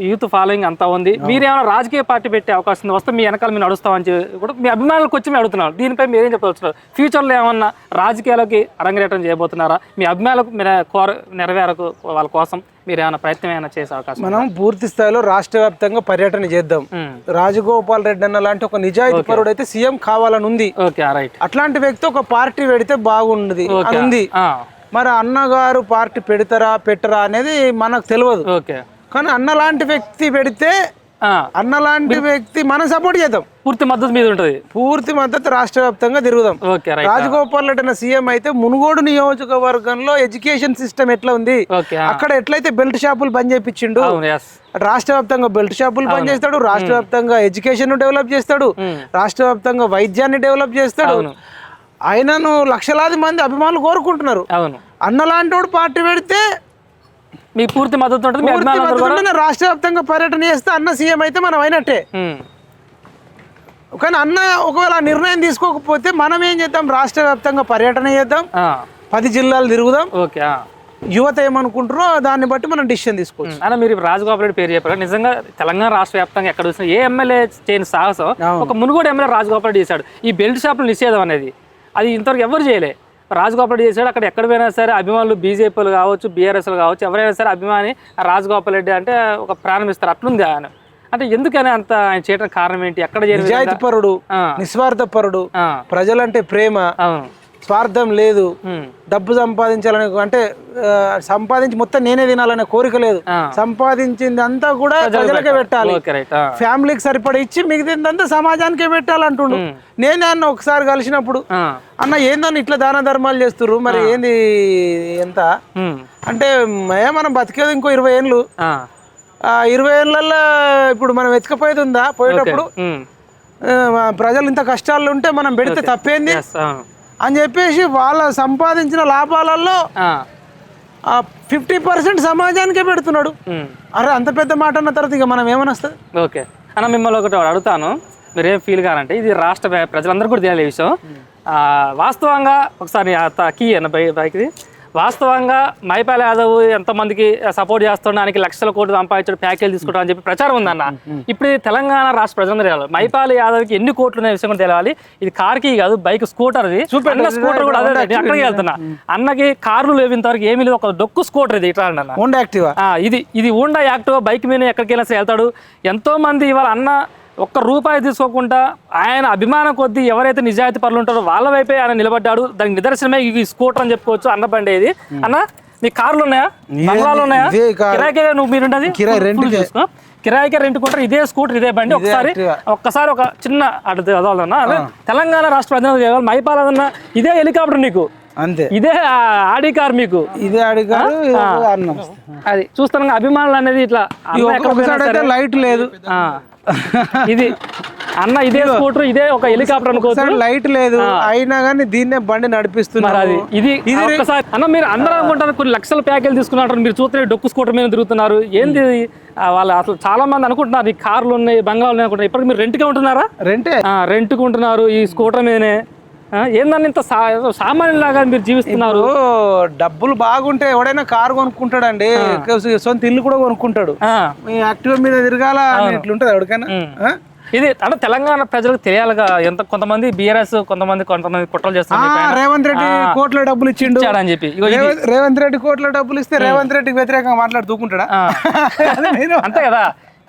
యూత్ ఫాలోయింగ్ అంతా ఉంది. మీరు ఏమైనా రాజకీయ పార్టీ పెట్టే అవకాశం ఉంది? వస్తే మీ వెనకాల మీరు నడుస్తామని చెప్పి కూడా మీ అభిమానులకు వచ్చి మేము అడుగుతున్నాం దీనిపై మీరేం చెప్పవచ్చు ఫ్యూచర్లో ఏమన్నా రాజకీయాలకి అరంగేటం చేయబోతున్నారా? మీ అభిమానులకు కోర నెరవేరకు వాళ్ళ కోసం మీరు ఏమైనా ప్రయత్నం ఏమైనా చేసే అవకాశం
మనం పూర్తి స్థాయిలో రాష్ట్ర వ్యాప్తంగా పర్యటన చేద్దాం. రాజగోపాల్ రెడ్డి అన్న లాంటి ఒక నిజాయితీ పరుడు అయితే సీఎం కావాలని ఉంది. అట్లాంటి వ్యక్తి ఒక పార్టీ పెడితే బాగుండదు. అని ఉంది. మరి అన్నగారు పార్టీ పెడతారా పెట్టరా అనేది మనకు తెలియదు.
ఓకే.
కానీ అన్న లాంటి వ్యక్తి పెడితే అన్న లాంటి వ్యక్తి మనం సపోర్ట్ చేద్దాం.
పూర్తి మద్దతు మీద ఉంటుంది.
పూర్తి మద్దతు రాష్ట్ర వ్యాప్తంగా తిరుగుదాం. రాజగోపాల్ రెడ్డి అన్న సీఎం అయితే మునుగోడు నియోజకవర్గంలో ఎడ్యుకేషన్ సిస్టమ్ ఎట్లా ఉంది? అక్కడ ఎట్లయితే బెల్ట్ షాపులు బంద్ చేయించిండు రాష్ట్ర వ్యాప్తంగా బెల్ట్ షాపులు బంద్ చేస్తాడు రాష్ట్ర వ్యాప్తంగా ఎడ్యుకేషన్ డెవలప్ చేస్తాడు రాష్ట్ర వ్యాప్తంగా వైద్యాన్ని డెవలప్ చేస్తాడు. ఆయనను లక్షలాది మంది అభిమానులు కోరుకుంటున్నారు.
అవును.
అన్నలాంటోడు పార్టీ పెడితే
మీ పూర్తి మద్దతు ఉంటుంది
రాష్ట్ర వ్యాప్తంగా పర్యటన చేస్తే అన్న సీఎం అయితే మనం అయినట్టే. కానీ అన్న ఒకవేళ ఆ నిర్ణయం తీసుకోకపోతే మనం ఏం చేద్దాం? రాష్ట్ర వ్యాప్తంగా పర్యటన చేద్దాం. పది జిల్లాలు తిరుగుదాం.
ఓకే.
యువత ఏమనుకుంటారో దాన్ని బట్టి మనం డిసిషన్ తీసుకోవచ్చు.
అన్న మీరు రాజగోపాల్ రెడ్డి పేరు చెప్పారు. నిజంగా తెలంగాణ రాష్ట్ర వ్యాప్తంగా ఎక్కడ చూసినా ఏ ఎమ్మెల్యే చేయని సాహసం. ఒక మునుగోడు ఎమ్మెల్యే రాజగోపాల్ రెడ్డి చేశాడు. ఈ బెల్ట్ షాపులు నిషేధం అనేది అది ఇంతవరకు ఎవరు చేయలే. రాజగోపాల్ రెడ్డి చేశాడు అక్కడ ఎక్కడ పోయినా సరే అభిమానులు బీజేపీలు కావచ్చు బీఆర్ఎస్లు కావచ్చు ఎవరైనా సరే అభిమాని రాజగోపాల్ రెడ్డి అంటే ఒక ప్రాణం ఇస్తారు. అట్లుంది ఆయన. అంటే ఎందుకని అంత ఆయన చేయడానికి కారణం ఏంటి? ఎక్కడ.
నిస్వార్థ పరుడు ప్రజలంటే ప్రేమ.
అవును.
స్వార్థం లేదు. డబ్బు సంపాదించాలనే అంటే సంపాదించి మొత్తం నేనే తినాలనే కోరిక లేదు. సంపాదించింది అంతా కూడా ప్రజలకే పెట్టాలి. ఫ్యామిలీకి సరిపడా ఇచ్చి మిగతాదంతా సమాజానికే పెట్టాలంటుండు. నేనే అన్న ఒకసారి కలిసినప్పుడు అన్న ఏందన్న ఇట్లా దాన ధర్మాలు చేస్తుర్రు? మరి ఏంది ఎంత? అంటే మనం బతికేది ఇంకో ఇరవై ఏళ్ళు. ఇరవై ఏళ్ళల్లో ఇప్పుడు మనం ఎత్తుకపోయేది ఉందా? పోయేటప్పుడు? ప్రజలు ఇంత కష్టాలు ఉంటే మనం పెడితే తప్పేంది. అని చెప్పేసి వాళ్ళ సంపాదించిన లాభాలలో ఫిఫ్టీ పర్సెంట్ సమాజానికే పెడుతున్నాడు. అరే అంత పెద్ద మాట అన్న తర్వాత ఇక మనం ఏమని వస్తుంది
ఓకే. అన్న మిమ్మల్ని ఒకటి అడుగుతాను. మీరేం ఫీల్ కారంటే ఇది రాష్ట్ర ప్రజలందరూ కూడా తెలియాలి విషయం. వాస్తవంగా ఒకసారి కీ అన్న బై బైక్ది. వాస్తవంగా మైపాల్ యాదవ్ ఎంతమందికి సపోర్ట్ చేస్తున్నానికి లక్షల కోట్లు సంపాదించాడు ప్యాకేజ్ తీసుకుంటాం అని చెప్పి ప్రచారం ఉందన్న. ఇప్పుడు తెలంగాణ రాష్ట్ర ప్రజలందరూ తెలియాలి. మైపాల్ యాదవ్కి ఎన్ని కోట్లు ఉన్న విషయం కూడా తెలియాలి. ఇది కార్కి కాదు బైక్ స్కూటర్ ఇది. అన్న స్కూటర్ కూడా అదే అక్కడికి వెళ్తున్నా. అన్నకి కార్లు లేవు ఇంతవరకు ఏమీ లేదు ఒక డొక్కు స్కూటర్ ఇది ఇట్లా అన్న ఇది ఇది ఉండా యాక్టివ్? బైక్ మీద ఎక్కడికి వెళ్ళినా వెళ్తాడు. ఎంతో మంది ఇవాళ అన్న ఒక్క రూపాయి తీసుకోకుండా ఆయన అభిమానం కొద్దీ ఎవరైతే నిజాయితీ పనులు ఉంటారో వాళ్ళ వైపే ఆయన నిలబడ్డాడు. దానికి నిదర్శనమే ఈ స్కూటర్ అని చెప్పుకోవచ్చు అన్న బండి ఇది. అన్న నీ కార్లు ఉన్నాయా? బంగ్లాలు ఉన్నాయా?
ఇదే కారు.
కిరాయికే నువ్వు మీరుండది కిరాయికే రెంట్ కొంటారు ఇదే స్కూటర్ ఇదే బండి. ఒకసారి. ఒక్కసారి ఒక చిన్న అటు చదవాలన్నా తెలంగాణ రాష్ట్ర ప్రజలు మైపాలన్న ఇదే హెలికాప్టర్ నీకు.
అంతే.
ఇదే ఆడి కార్ మీకు.
ఇదే ఇది అన్నం.
అది చూస్తాను అభిమానులు అనేది ఇట్లా
లైట్ లేదు.
ఇది అన్న ఇదే స్కూటర్ ఇదే ఒక హెలికాప్టర్ అనుకోవచ్చు.
ఒకసారి లైట్ లేదు అయినా కానీ దీన్నే బండి నడిపిస్తున్నారు
అది ఇది ఒక్కసారి అన్న మీరు అందరూ అనుకుంటారు కొన్ని లక్షల ప్యాకేజ్ తీసుకున్నారు మీరు చూస్తే డొక్కు స్కూటర్ మీద తిరుగుతున్నారు. ఏంది ఇది? వాళ్ళు అసలు చాలా మంది అనుకుంటున్నారు ఈ కార్లు ఉన్నాయి బంగాలు ఉన్నాయి అనుకుంటారు ఇప్పటికి మీరు రెంట్కే ఉంటున్నారా?
రెంటే.
రెంట్కి ఉంటున్నారు ఈ స్కూటర్ మీదనే. ఆ, ఏందన్న ఇంత సామాన్యులాగా మీరు జీవిస్తున్నారు?
డబ్బులు బాగుంటే ఎవడైనా కారు కొనుక్కుంటాడండి సొంత ఇల్లు కూడా కొనుక్కుంటాడు. యాక్టివ్ మీద తిరగాల ఇట్లుంటది ఎవరికైనా?
ఇది అంటే తెలంగాణ ప్రజలకు తెలియాలిగా ఎంత కొంతమంది బీఆర్ఎస్ కొంతమంది కొంతమంది కుట్రలు
ఆ,
చేస్తున్నారు
రేవంత్ రెడ్డి కోట్ల డబ్బులు ఇచ్చిండు.
అని చెప్పి.
రేవంత్ రెడ్డి కోట్ల డబ్బులు ఇస్తే రేవంత్ రెడ్డికి వ్యతిరేకంగా మాట్లాడి దూకుంటాడా?
ఆ.
అది నేను.
అంతే కదా.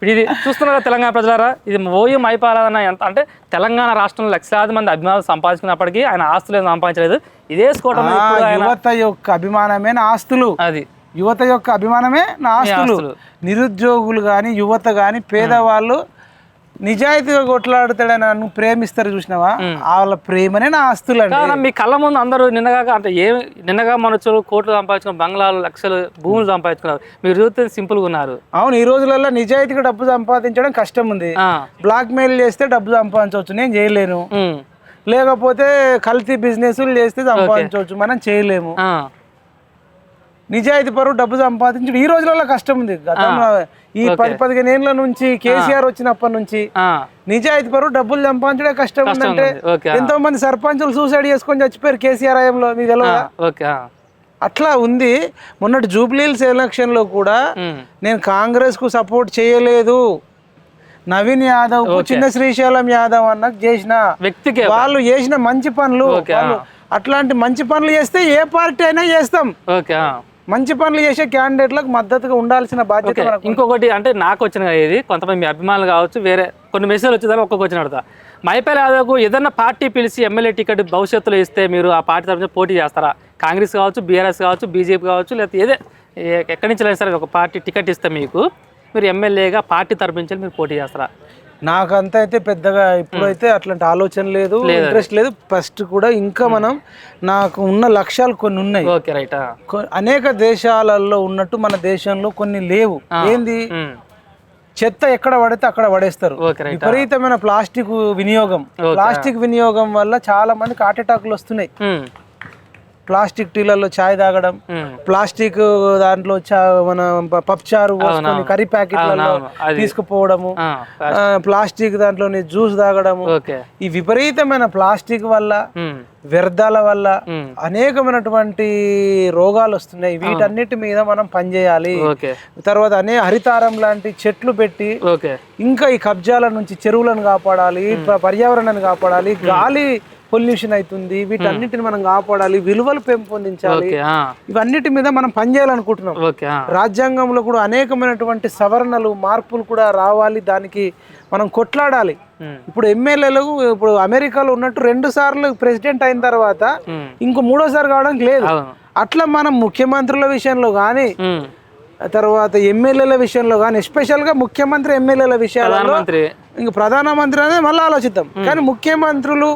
ఇప్పుడు ఇది చూస్తున్నారా తెలంగాణ ప్రజలారా? ఇది ఓయం అయిపోవాలన్న ఎంత అంటే తెలంగాణ రాష్ట్రంలో లక్షలాది మంది అభిమానులు సంపాదించుకున్నప్పటికీ ఆయన ఆస్తులు ఏం సంపాదించలేదు. ఇదే స్కోటం
యువత యొక్క అభిమానమే నా ఆస్తులు.
అది.
యువత యొక్క అభిమానమే నా ఆస్తులు.
ఆస్తులు.
నిరుద్యోగులు కానీ యువత కానీ పేదవాళ్ళు నిజాయితీగా కొట్లాడుతాడని నన్ను ప్రేమిస్తారు చూసినావా? వాళ్ళ ప్రేమనే నా ఆస్తులు
కారణం మీ కళ్ళ ముందు అందరూ నిన్నగా అంటే ఏ నిన్నగా మనొచ్చు కోట్లు సంపాదించుకున్న బంగ్లాలు లక్షలు భూములు సంపాదించుకున్నారు. మీరు చూస్తే సింపుల్గా ఉన్నారు.
అవును ఈ రోజులలో నిజాయితీగా డబ్బు సంపాదించడం కష్టం ఉంది. బ్లాక్ మెయిల్ చేస్తే డబ్బు సంపాదించవచ్చు నేను చేయలేను. లేకపోతే కల్తీ బిజినెస్లు చేస్తే సంపాదించవచ్చు మనం చేయలేము. నిజాయితీ పరువు డబ్బు సంపాదించడం. ఈ రోజులలో కష్టం ఉంది. గతంలో ఈ పది పదిహేను ఏళ్ళ నుంచి కేసీఆర్ వచ్చినప్పటి నుంచి నిజాయితీ పరువు డబ్బులు సంపాదించడం కష్టం ఉందంటే ఎంతో మంది సర్పంచులు సూసైడ్ చేసుకొని చచ్చిపోయారు కేసీఆర్ హయాంలో మీకు తెలియదా అట్లా ఉంది. మొన్నటి జూబ్లీహిల్స్ ఎలక్షన్లో కూడా నేను కాంగ్రెస్కు సపోర్ట్ చేయలేదు. నవీన్ యాదవ్ చిన్న శ్రీశైలం యాదవ్ అన్నకు చేసిన
వ్యక్తికే
వాళ్ళు చేసిన మంచి పనులు. అట్లాంటి మంచి పనులు చేస్తే ఏ పార్టీ అయినా చేస్తాం.
ఓకే.
మంచి పనులు చేసే క్యాండిడేట్లకు మద్దతుగా ఉండాల్సిన బాధ్యత
ఇంకొకటి అంటే నాకు వచ్చిన ఇది కొంతమంది మీ అభిమానులు కావచ్చు వేరే కొన్ని మెసేజ్ వచ్చేదాన్ని ఒక్కొక్క వచ్చిన అడుగుతా. మైపేల్ యాదవ్కు ఏదన్నా పార్టీ పిలిచి ఎమ్మెల్యే టికెట్ భవిష్యత్తులో ఇస్తే మీరు ఆ పార్టీ తరఫున పోటీ చేస్తారా? కాంగ్రెస్ కావచ్చు బీఆర్ఎస్ కావచ్చు బీజేపీ కావచ్చు లేకపోతే ఏదే ఎక్కడి నుంచి సరే ఒక పార్టీ టికెట్ ఇస్తే మీకు మీరు ఎమ్మెల్యేగా పార్టీ తరఫు నుంచి మీరు పోటీ చేస్తారా?
నాకంతా అయితే పెద్దగా ఇప్పుడైతే అట్లాంటి ఆలోచన లేదు ఇంట్రెస్ట్ లేదు. ఫస్ట్ కూడా ఇంకా మనం నాకు ఉన్న లక్ష్యాలు కొన్ని ఉన్నాయి. అనేక దేశాలలో ఉన్నట్టు మన దేశంలో కొన్ని లేవు. ఏంది? చెత్త ఎక్కడ పడితే అక్కడ పడేస్తారు. విపరీతమైన ప్లాస్టిక్ వినియోగం. ప్లాస్టిక్ వినియోగం వల్ల చాలా మందికి హార్ట్ అటాక్లు వస్తున్నాయి. ప్లాస్టిక్ టీలలో చాయ్ తాగడం ప్లాస్టిక్ దాంట్లో చా- మన ప- పప్పుచారు పోసుకొని కర్రీ ప్యాకెట్లలో తీసుకుపోవడము ప్లాస్టిక్. దాంట్లోని జ్యూస్ తాగడము. ఈ విపరీతమైన ప్లాస్టిక్ వల్ల వ్యర్థాల వల్ల అనేకమైనటువంటి రోగాలు వస్తున్నాయి. వీటన్నిటి మీద మనం పనిచేయాలి. తర్వాత అనే హరితారం లాంటి చెట్లు పెట్టి ఇంకా ఈ కబ్జాల నుంచి చెరువులను కాపాడాలి పర్యావరణాన్ని కాపాడాలి. గాలి పొల్యూషన్ అవుతుంది వీటన్నిటిని మనం కాపాడాలి విలువలు పెంపొందించాలి. ఇవన్నిటి మీద మనం పనిచేయాలనుకుంటున్నాం రాజ్యాంగంలో కూడా అనేకమైనటువంటి సవరణలు మార్పులు కూడా రావాలి దానికి మనం కొట్లాడాలి. ఇప్పుడు ఎమ్మెల్యేలు ఇప్పుడు అమెరికాలో ఉన్నట్టు రెండు సార్లు ప్రెసిడెంట్ అయిన తర్వాత ఇంకో మూడోసారి కావడానికి లేదు. అట్లా మనం ముఖ్యమంత్రుల విషయంలో కానీ తర్వాత ఎమ్మెల్యేల విషయంలో కానీ ఎస్పెషల్గా ముఖ్యమంత్రి ఎమ్మెల్యేల విషయాలలో ఇంక ప్రధానమంత్రి అనేది మళ్ళీ ఆలోచిద్దాం. కానీ ముఖ్యమంత్రులు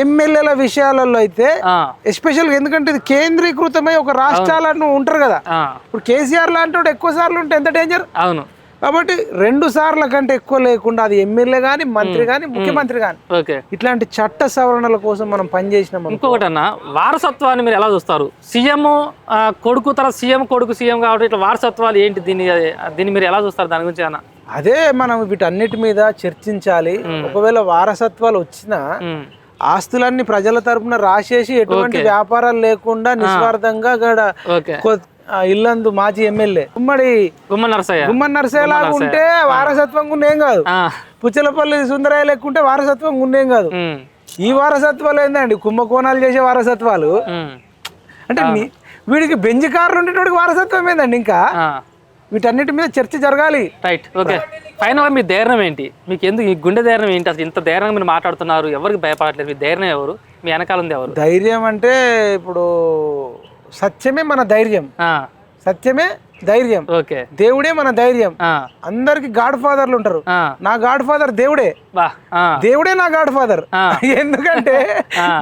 ఎమ్మెల్యేల విషయాలలో అయితే
ఆ,
ఎస్పెషల్గా ఎందుకంటే ఇది కేంద్రీకృతమై ఒక రాష్ట్రాలను ఉంటారు కదా. ఇప్పుడు కేసీఆర్ లాంటి వాడు ఎక్కువ సార్లు ఉంటే ఎంత డేంజర్
అవును.
కాబట్టి రెండు సార్ల కంటే ఎక్కువ లేకుండా అది ఎమ్మెల్యే కానీ మంత్రి కానీ ముఖ్యమంత్రి కానీ
ఓకే
ఇట్లాంటి చట్ట సవరణల కోసం మనం పనిచేసినాం.
ఇంకొకటి అన్న వారసత్వాన్ని మీరు ఎలా చూస్తారు? సీఎం కొడుకు తర్వాత సీఎం కొడుకు సీఎం కాబట్టి ఇట్లా వారసత్వాలు ఏంటి దీన్ని దీన్ని మీరు ఎలా చూస్తారు దాని గురించి అన్న
అదే మనం వీటన్నిటి మీద చర్చించాలి. ఒకవేళ వారసత్వాలు వచ్చినా ఆస్తులన్నీ ప్రజల తరపున రాసేసి ఎటువంటి వ్యాపారాలు లేకుండా నిస్వార్థంగా గడ ఇల్లందు మాజీ ఎమ్మెల్యే. ఉమ్మడి
గుమ్మ నరసయ్య.
గుమ్మన్ నర్సేలాగా ఉంటే వారసత్వం గుండేం కాదు. పుచ్చలపల్లి సుందరయ్య లెక్కుంటే వారసత్వం గుండేం కాదు. ఈ వారసత్వాలు ఏందండి? కుంభకోణాలు చేసే వారసత్వాలు. అంటే వీడికి బెంజ్ కార్లు ఉండేటోడికి వారసత్వం ఏందండి ఇంకా? వీటన్నిటి మీద చర్చ జరగాలి.
రైట్ ఓకే ఫైనల్ మీ ధైర్యం ఏంటి? మీకు ఎందుకు ఈ గుండె ధైర్యం ఏంటి? అసలు ఇంత ధైర్యంగా మీరు మాట్లాడుతున్నారు ఎవరికి భయపడట్లేదు? మీ ధైర్యం ఎవరు? మీ వెనకాల ఉంది ఎవరు?
ధైర్యం అంటే ఇప్పుడు సత్యమే మన ధైర్యం.
ఆ,
సత్యమే ధైర్యం.
ఓకే
దేవుడే మన ధైర్యం.
ఆ,
అందరికి గాడ్ ఫాదర్లు ఉంటారు నా గాడ్ ఫాదర్ దేవుడే దేవుడే నా గాడ్ ఫాదర్. ఎందుకంటే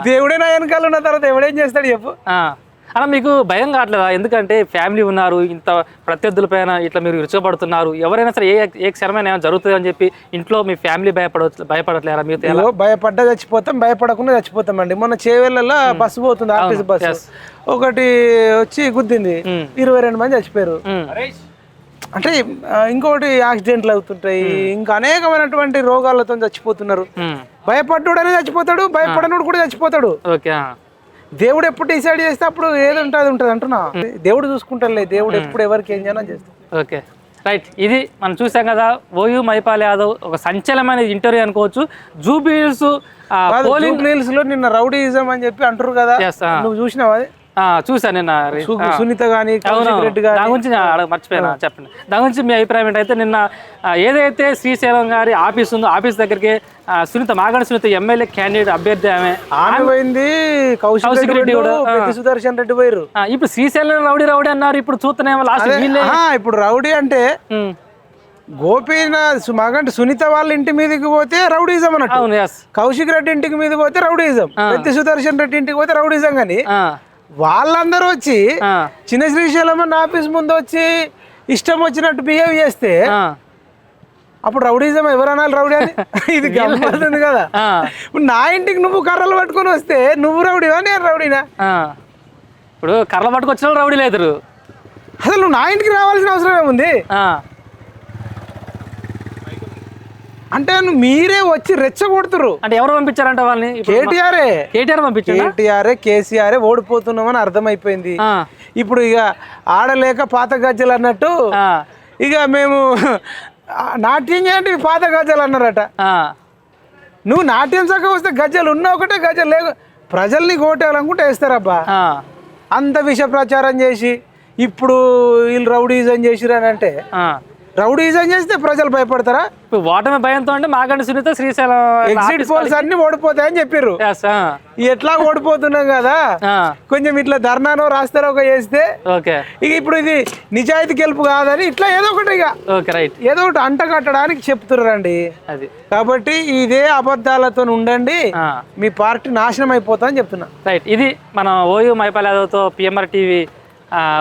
దేవుడే నా వెనకాల ఉన్న తర్వాత ఎవడేం చేస్తాడు చెప్పు?
ఆ. అలా మీకు భయం కావట్లేదా? ఎందుకంటే ఫ్యామిలీ ఉన్నారు ఇంత ప్రత్యర్థుల పైన ఇట్లా మీరు విరుచబడుతున్నారు ఎవరైనా సరే ఏ ఏ క్షణమైనా ఏమైనా జరుగుతుంది అని చెప్పి ఇంట్లో మీ ఫ్యామిలీ భయపడవచ్చు భయపడట్లేరా? మీతో ఎలా?
భయపడ్డా చచ్చిపోతాం భయపడకుండా చచ్చిపోతామండి మొన్న చేవెళ్ళలో బస్సు పోతుంది ఆర్టీసీ బస్సు. ఒకటి వచ్చి గుద్దింది.
ఉమ్.
ఇరవై రెండు మంది చచ్చిపోయారు.
ఉమ్,
అంటే ఇంకోటి యాక్సిడెంట్లు అవుతుంటాయి. ఇంకా అనేకమైనటువంటి రోగాలతో చచ్చిపోతున్నారు. భయపడ్డాడనే చచ్చిపోతాడు భయపడనుడు కూడా చచ్చిపోతాడు.
ఓకే ఆ,
దేవుడు ఎప్పుడు డిసైడ్ చేస్తే అప్పుడు ఏది ఉంటుంది ఉంటుంది అంటున్నా. దేవుడు చూసుకుంటాడులే దేవుడు ఎప్పుడు ఎవరికి ఏం చేయాలని చేస్తాడు.
ఓకే. రైట్ ఇది మనం చూసాం కదా ఓయూ మైపాల్ యాదవ్ ఒక సంచలనమైన ఇంటర్వ్యూ అనుకోవచ్చు. జూబిల్స్ పోలింగ్
రీల్స్లో నిన్న రౌడీయిజం అని చెప్పి అంటారు కదా. నువ్వు చూసినావా
చూసాను నిన్న
సునీత గాని
దాని గురించి మర్చిపోయినా? చెప్పండి. దాని గురించి మీ అభిప్రాయం ఏంటైతే నిన్న ఏదైతే శ్రీశైలం గారి ఆఫీస్ ఉందో ఆఫీస్ దగ్గరికి సునీత మాగండి సునీత ఎమ్మెల్యే క్యాండిడేట్ అభ్యర్థి ఆమె.
ఆమె పోయింది కౌశిక్ రెడ్డి సుదర్శన్ రెడ్డి పోయారు
ఇప్పుడు శ్రీశైలం రౌడీ రౌడీ అన్నారు ఇప్పుడు చూస్తున్నామో లాస్ట్
ఇప్పుడు రౌడీ అంటే గోపీనాథ్ మగంటే సునీత వాళ్ళ ఇంటి మీదకి పోతే రౌడీజం అన్నట్టు. కౌశిక్ రెడ్డి ఇంటికి మీద పోతే రౌడీజం. పెద్ది సుదర్శన్ రెడ్డి ఇంటికి పోతే రౌడీజం కానీ వాళ్ళందరూ వచ్చి చిన్న శ్రీశైలం ఆఫీస్ ముందు వచ్చి ఇష్టం వచ్చినట్టు బిహేవ్ చేస్తే అప్పుడు రౌడీజం ఎవరు అనాలి రౌడీ అని? ఇది గమ్మతుంది కదా. ఇప్పుడు నా ఇంటికి నువ్వు కర్రలు పట్టుకొని వస్తే నువ్వు రౌడీవా నేను రౌడీనా?
ఇప్పుడు కర్ర పట్టుకొచ్చిన రౌడీ లేదురు
అసలు నువ్వు నా ఇంటికి రావాల్సిన అవసరం ఏముంది
ఆ,
అంటే మీరే వచ్చి రెచ్చగొడుతురు
అంటే ఎవరు పంపించారంట వాళ్ళని?
కేటీఆర్ఏ
కేటీఆర్. పంపించారా
కేటీఆర్ఏ కేసీఆర్ఏ ఓడిపోతున్నామని అర్థమైపోయింది. ఇప్పుడు ఇక ఆడలేక పాత గజ్జలు అన్నట్టు ఇక మేము నాట్యం చేయండి పాత గజ్జలు అన్నారట. నువ్వు నాట్యం సగం వస్తే గజ్జలు ఉన్న ఒకటే గజ్జలు లేవు ప్రజల్ని కోటేయాలనుకుంటే వేస్తారబ్బా. అంత విష ప్రచారం చేసి ఇప్పుడు వీళ్ళు రౌడీజం చేసిరు అని అంటే. రౌడీజం చేస్తే ప్రజలు భయపడతారా?
ఇప్పుడు ఓటమి భయంతో అంటే మాగండి సునీత శ్రీశైలం
ఎగ్జిట్ పోల్స్ అన్ని ఓడిపోతాయని చెప్పారు ఎట్లా ఓడిపోతున్నాం కదా? కొంచెం ఇట్లా ధర్నానో రాస్తారో ఒక చేస్తే
ఓకే.
ఇక ఇప్పుడు ఇది నిజాయితీ గెలుపు కాదని ఇట్లా ఏదో ఒకటి ఇక.
Okay right.
ఏదో ఒకటి అంట కట్టడానికి చెప్తున్నారండి.
అది.
కాబట్టి ఇదే అబద్ధాలతో ఉండండి. మీ పార్టీ నాశనం అయిపోతా అని చెప్తున్నా.
రైట్. ఇది మన ఓయూ మైపాల్ యాదవ్తో పిఎంఆర్ టీవీ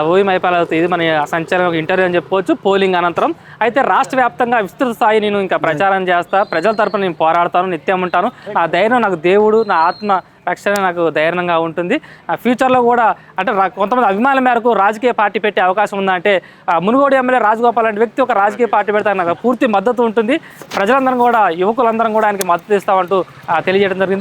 ఓయూ మైపాల్ ఇది మన సంచలనం ఒక ఇంటర్వ్యూ అని చెప్పుకోవచ్చు పోలింగ్ అనంతరం. అయితే రాష్ట్ర వ్యాప్తంగా విస్తృత స్థాయి నేను ఇంకా ప్రచారం చేస్తా. ప్రజల తరపున నేను పోరాడతాను నిత్యం ఉంటాను. నా ధైర్యం నాకు దేవుడు నా ఆత్మ రక్షణ నాకు ధైర్యంగా ఉంటుంది. ఆ ఫ్యూచర్లో కూడా అంటే కొంతమంది అభిమానుల మేరకు రాజకీయ పార్టీ పెట్టే అవకాశం ఉందంటే ఆ, మునుగోడు ఎమ్మెల్యే రాజగోపాల్ లాంటి వ్యక్తి ఒక రాజకీయ పార్టీ పెడితే నాకు పూర్తి మద్దతు ఉంటుంది. ప్రజలందరం కూడా యువకులందరం కూడా ఆయనకి మద్దతు ఇస్తామంటూ తెలియజేయడం జరిగింది.